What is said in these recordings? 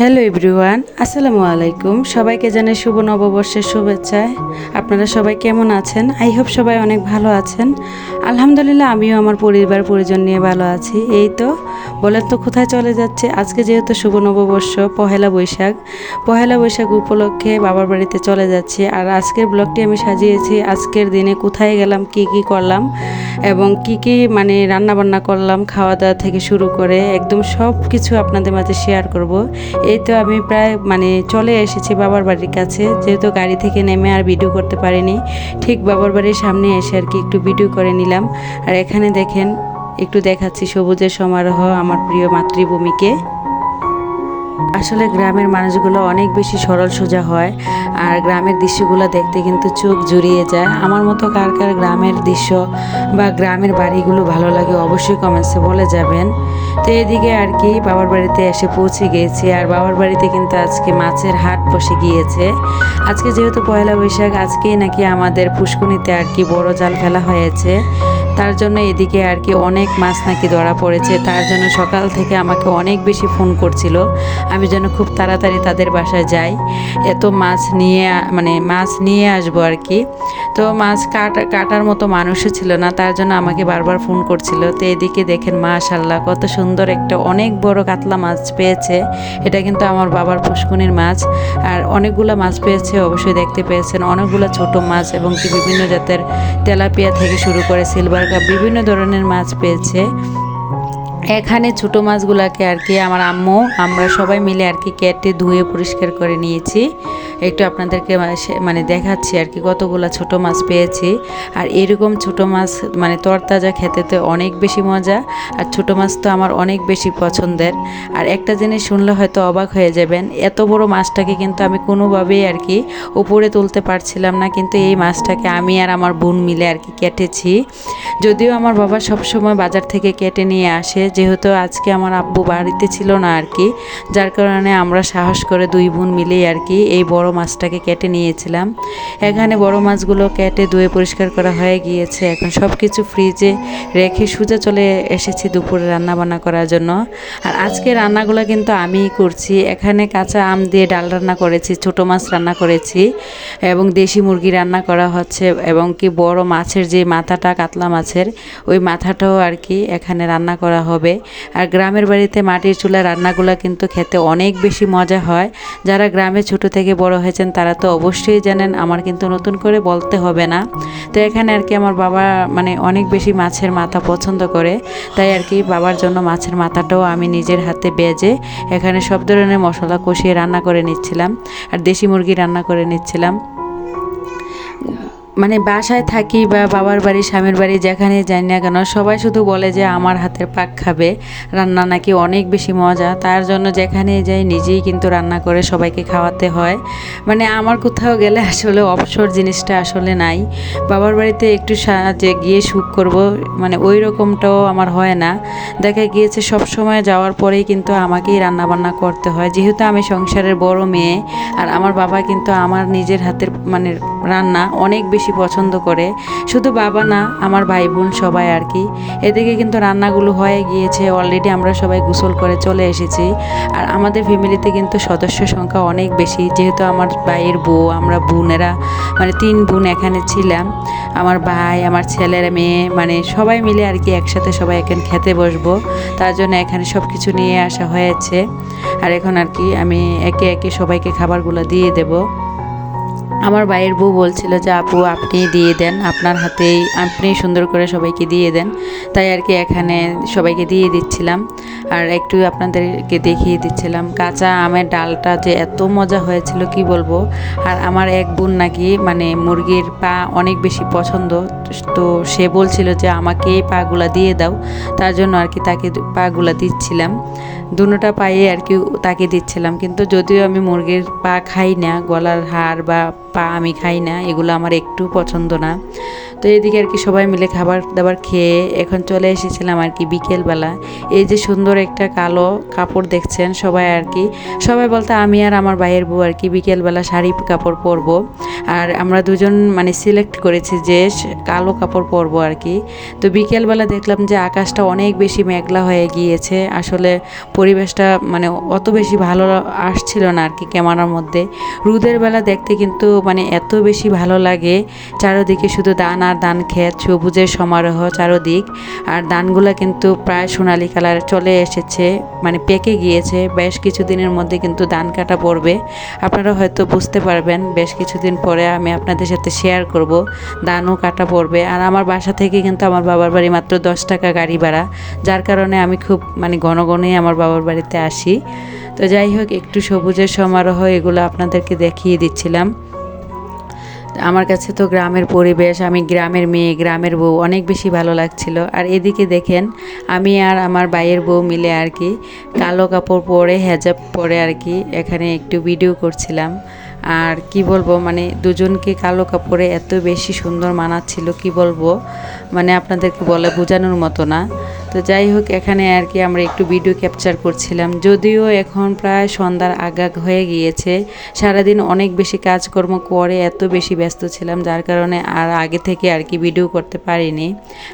Hello everyone, আসসালামু আলাইকুম। সবাইকে জানাই শুভ নববর্ষের শুভেচ্ছা। আপনারা সবাই কেমন আছেন? আই হোপ সবাই অনেক ভালো আছেন। আলহামদুলিল্লাহ, আমিও আমার পরিবার, পরিজন নিয়ে ভালো আছি। এই তো, বলেন তো কোথায় চলে যাচ্ছে? আজকে যেহেতু শুভ নববর্ষ, পহেলা বৈশাখ। পহেলা বৈশাখ উপলক্ষে বাবার বাড়িতে চলে যাচ্ছি। আর আজকের ব্লগটি আমি সাজিয়েছি। আজকের দিনে কোথায় গেলাম, কি কি করলাম, এবং কি কি মানে রান্না বান্না করলাম খাওয়া দাওয়া থেকে শুরু করে একদম সব কিছু আপনাদের মাঝে শেয়ার করব। এই তো আমি প্রায় মানে চলে এসেছি বাবার বাড়ির কাছে। যেহেতু গাড়ি থেকে নেমে আর ভিডিও করতে পারিনি, ঠিক বাবার বাড়ির সামনে এসে আর কি একটু ভিডিও করে নিলাম। আর এখানে দেখেন, একটু দেখাচ্ছি সবুজের সমারোহ আমার প্রিয় মাতৃভূমিকে। আসলে গ্রামের মানুষগুলো অনেক বেশি সরল সোজা হয়, আর গ্রামের দৃশ্যগুলো দেখতে কিন্তু চোখ জুড়িয়ে যায়। আমার মতো কার কার গ্রামের দৃশ্য বা গ্রামের বাড়িগুলো ভালো লাগে অবশ্যই কমেন্টসে বলে যাবেন। তো এদিকে আর কি, বাবার বাড়িতে এসে পৌঁছে গিয়েছি আর বাবার বাড়িতে কিন্তু আজকে মাছের হাট বসে গিয়েছে। আজকে যেহেতু পয়লা বৈশাখ, আজকেই নাকি আমাদের পুষ্কুনিতে আর কি বড় জাল ফেলা হয়েছে। তার জন্য এদিকে আর কি অনেক মাছ নাকি ধরা পড়েছে। তার জন্য সকাল থেকে আমাকে অনেক বেশি ফোন করছিল। আমি যেন খুব তাড়াতাড়ি তাদের বাসায় যাই। এত মাছ নিয়ে মানে মাছ নিয়ে আসব আর কি। তো মাছ কাটা, কাটার মতো মানুষও ছিল না, তার জন্য আমাকে বারবার ফোন করছিল। তো এদিকে দেখেন মাশাল্লাহ কত সুন্দর একটা অনেক বড় কাতলা মাছ পেয়েছে। এটা কিন্তু আমার বাবার পুষ্কুনির মাছ। আর অনেকগুলো মাছ পেয়েছে, অবশ্যই দেখতে পেয়েছেন। অনেকগুলো ছোট মাছ এবং কি বিভিন্ন জাতের তেলাপিয়া থেকে শুরু করে সিলভার কাপ বিভিন্ন ধরনের মাছ পেয়েছে। এখানে ছোট মাছগুলাকে আর কি আমার আম্মু, আমরা সবাই মিলে আর কি কেটে ধুয়ে পরিষ্কার করে নিয়েছি। একটু আপনাদেরকে মানে দেখাচ্ছি আর কি, কতগুলো ছোট মাছ পেয়েছি। আর এরকম ছোট মাছ মানে তরতাজা খেতে তো অনেক বেশি মজা, আর ছোট মাছ তো আমার অনেক বেশি পছন্দের। আর একটা জিনিস শুনলে হয়তো অবাক হয়ে যাবেন, এত বড় মাছটাকে কিন্তু আমি কোনোভাবেই আর কি উপরে তুলতে পারছিলাম না, কিন্তু এই মাছটাকে আমি আর আমার বোন মিলে আর কি কেটেছি। যদিও আমার বাবা সবসময় বাজার থেকে কেটে নিয়ে আসে, যেহেতু আজকে আমার আব্বু বাড়িতে ছিল না আর কি, যার কারণে আমরা সাহস করে দুই বোন মিলেই আর কি এই বড় মাছটাকে কেটে নিয়েছিলাম। এখানে বড় মাছগুলো কেটে ধুয়ে পরিষ্কার করা হয়ে গিয়েছে। এখন সব কিছু ফ্রিজে রেখে সোজা চলে এসেছি দুপুরে রান্না বান্না করার জন্য। আর আজকে রান্নাগুলো কিন্তু আমিই করছি। এখানে কাঁচা আম দিয়ে ডাল রান্না করেছি, ছোট মাছ রান্না করেছি এবং দেশি মুরগি রান্না করা হচ্ছে এবং কি বড় মাছের যে মাথাটা কাতলা মাছের, ওই মাথাটাও আর কি এখানে রান্না করা হবে। আর গ্রামের বাড়িতে মাটির চুলা রান্নাগুলো কিন্তু খেতে অনেক বেশি মজা হয়। যারা গ্রামে ছোট থেকে বড় হয়েছেন, তারা তো অবশ্যই জানেন, আমার কিন্তু নতুন করে বলতে হবে না। তো এখানে আর কি আমার বাবা মানে অনেক বেশি মাছের মাথা পছন্দ করে, তাই আর কি বাবার জন্য মাছের মাথাটাও আমি নিজের হাতে বেজে এখানে সব ধরনের মশলা কষিয়ে রান্না করে নিচ্ছিলাম, আর দেশি মুরগি রান্না করে নিচ্ছিলাম। মানে বাসায় থাকি বা বাবার বাড়ি, স্বামীর বাড়ি যেখানে যাই না কেন, সবাই শুধু বলে যে আমার হাতের পাক খাবে। রান্না নাকি অনেক বেশি মজা। তার জন্য যেখানে যাই নিজেই কিন্তু রান্না করে সবাইকে খাওয়াতে হয়। মানে আমার কোথাও গেলে আসলে অবসর জিনিসটা আসলে নাই। বাবার বাড়িতে একটু সাহায্যে গিয়ে সুখ করব মানে ওই রকমটাও আমার হয় না। দেখা গিয়েছে সব সময় যাওয়ার পরেই কিন্তু আমাকেই রান্না বান্না করতে হয়। যেহেতু আমি সংসারের বড় মেয়ে, আর আমার বাবা কিন্তু আমার নিজের হাতের মানে রান্না অনেক বেশি পছন্দ করে। শুধু বাবা না, আমার ভাই বোন সবাই আর কি। এদিকে কিন্তু রান্নাগুলো হয়ে গিয়েছে অলরেডি আমরা সবাই গোসল করে চলে এসেছি। আর আমাদের ফ্যামিলিতে কিন্তু সদস্য সংখ্যা অনেক বেশি। যেহেতু আমার ভাইয়ের বউ, আমরা বোনেরা মানে তিন বোন এখানে ছিলাম। আমার ভাই, আমার ছেলের মেয়ে মানে সবাই মিলে আর কি একসাথে সবাই এখানে খেতে বসবো। তার জন্য এখানে সব কিছু নিয়ে আসা হয়েছে। আর এখন আর কি আমি একে একে সবাইকে খাবারগুলো দিয়ে দেবো। আমার ভাইয়ের বউ বলছিল যে, আপু, আপনি দিয়ে দেন, আপনার হাতেই, আপনি সুন্দর করে সবাইকে দিয়ে দেন। তাই আর কি এখানে সবাইকে দিয়ে দিচ্ছিলাম। আর একটু আপনাদেরকে দেখিয়ে দিচ্ছিলাম, কাঁচা আমের ডালটা যে এত মজা হয়েছিল, কি বলব? আর আমার এক বোন নাকি মানে মুরগির পা অনেক বেশি পছন্দ, তো সে বলছিল যে আমাকে এই পাগুলা দিয়ে দাও, তার জন্য আর কি তাকে পাগুলা দিচ্ছিলাম। দুটোটা পায়ে আর কি তাকে দিচ্ছিলাম, কিন্তু যদিও আমি মুরগির পা খাই না, গলার হাড় বা পা আমি খাই না, এগুলো আমার একটু পছন্দ না। তো এদিকে আর কি সবাই মিলে খাবার দাবার খেয়ে এখন চলে এসেছিলাম আর কি বিকেলবেলা। এই যে সুন্দর একটা কালো কাপড় দেখছেন সবাই আর কি। সবাই বলতে আমি আর আমার ভাইয়ের বউ আর কি বিকেলবেলা শাড়ি কাপড় পরবো। আর আমরা দুজন মানে সিলেক্ট করেছি যে কালো কাপড় পরবো আর কি। তো বিকেলবেলা দেখলাম যে আকাশটা অনেক বেশি মেঘলা হয়ে গিয়েছে। আসলে পরিবেশটা মানে অত বেশি ভালো আসছিল না আর কি ক্যামেরার মধ্যে। রোদের বেলা দেখতে কিন্তু মানে এত বেশি ভালো লাগে। চারোদিকে শুধু দান আর দান ক্ষেত, সবুজের সমারোহ চারোদিক। আর দানগুলো কিন্তু প্রায় সোনালি কালার চলে এসেছে মানে পেকে গিয়েছে। বেশ কিছুদিনের মধ্যে কিন্তু দান কাটা পড়বে। আপনারা হয়তো বুঝতে পারবেন, বেশ কিছুদিন পরে আমি আপনাদের সাথে শেয়ার করব। দানও কাটা পড়বে। আর আমার বাসা থেকে কিন্তু আমার বাবার বাড়ি মাত্র দশ টাকা গাড়ি ভাড়া। যার কারণে আমি খুব মানে ঘন ঘনই আমার বাবার বাড়িতে আসি। তো যাই হোক, একটু সবুজের সমারোহ, এগুলো আপনাদেরকে দেখিয়ে দিচ্ছিলাম। আমার কাছে তো গ্রামের পরিবেশ, আমি গ্রামের মেয়ে, গ্রামের বউ, অনেক বেশি ভালো লাগছিল। আর এদিকে দেখেন, আমি আর আমার ভাইয়ের বউ মিলে আর কি কালো কাপড় পরে, হেজাব পরে আর কি এখানে একটু ভিডিও করছিলাম। আর কি বলব মানে দুজনকে কালো কাপড়ে এত বেশি সুন্দর মানাচ্ছিল, কি বলব? মানে আপনাদেরকে বলে বোঝানোর মতো না। তো যাই হোক, এখানে আর কি আমরা একটু ভিডিও ক্যাপচার করছিলাম। যদিও এখন প্রায় সন্ধ্যার আগাগ হয়ে গিয়েছে। সারাদিন অনেক বেশি কাজকর্ম করে এত বেশি ব্যস্ত ছিলাম, যার কারণে আর আগে থেকে আর কি ভিডিও করতে পারিনি।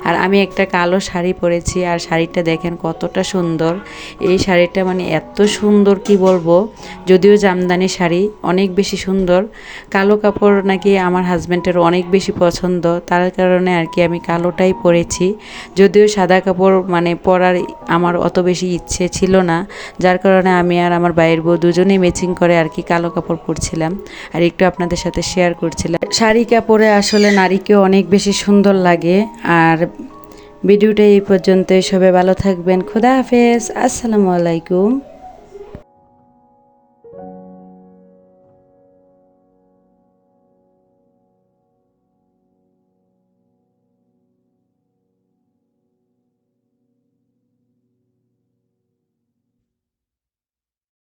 আর আমি একটা কালো শাড়ি পরেছি, আর শাড়িটা দেখেন কতটা সুন্দর। এই শাড়িটা মানে এত সুন্দর, কি বলব? যদিও জামদানি শাড়ি, অনেক বেশি সুন্দর। কালো কাপড় নাকি আমার হাজব্যান্ডের অনেক বেশি পছন্দ, তার কারণে আর কি আমি কালোটাই পরেছি। যদিও সাদা কাপড় মানে পড়ার আমার অত বেশি ইচ্ছে ছিল না। যার কারণে আমি আর আমার বাইয়ের বউ দুজনেই ম্যাচিং করে আর কি কালো কাপড় পরছিলাম আর একটু আপনাদের সাথে শেয়ার করছিলাম। শাড়ি কাপড়ে আসলে নারীকে অনেক বেশি সুন্দর লাগে আর ভিডিওটা এই পর্যন্তই। সবাই ভালো থাকবেন। খুদা হাফেজ। আসসালামু আলাইকুম।